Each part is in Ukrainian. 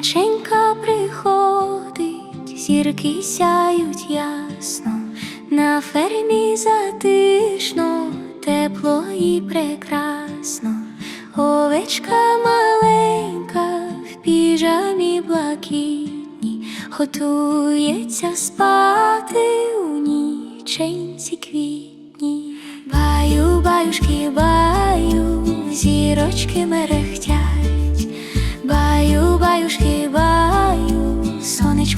Ніченька приходить, зірки сяють ясно, на фермі затишно, тепло і прекрасно, овечка маленька в піжамі блакитні, готується спати у ніченці квітні, баю, баюшки, баю, зірочки мерехтять.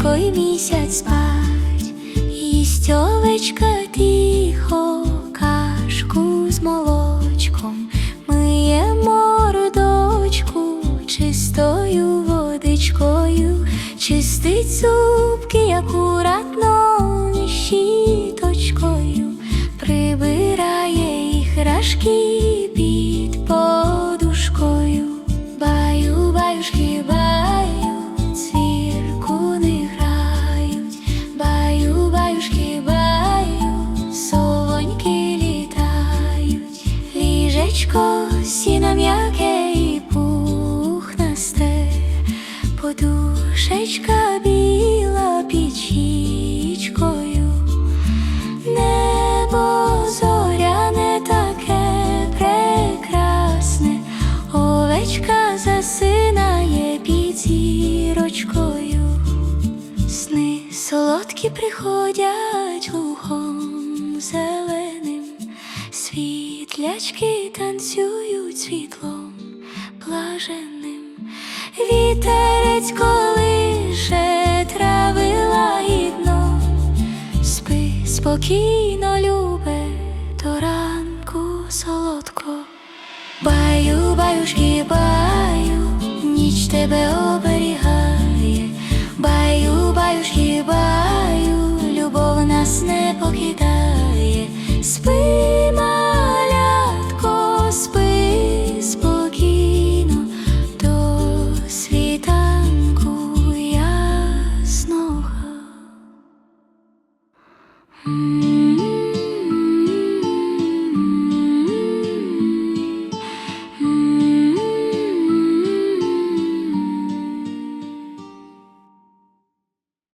І місяць спать, Їсть овечка тихо, кашку з молочком, миє мордочку чистою водичкою, чистить зубки акуратно сіна м'яке і пухнасте, подушечка біла під. Небо зоряне таке прекрасне, овечка засинає під зірочкою. Сни солодкі приходять лугом зеленим, світлячки танцюють світлом блаженним, вітерець колише трави лагідно. Спи спокійно, любе, Mm.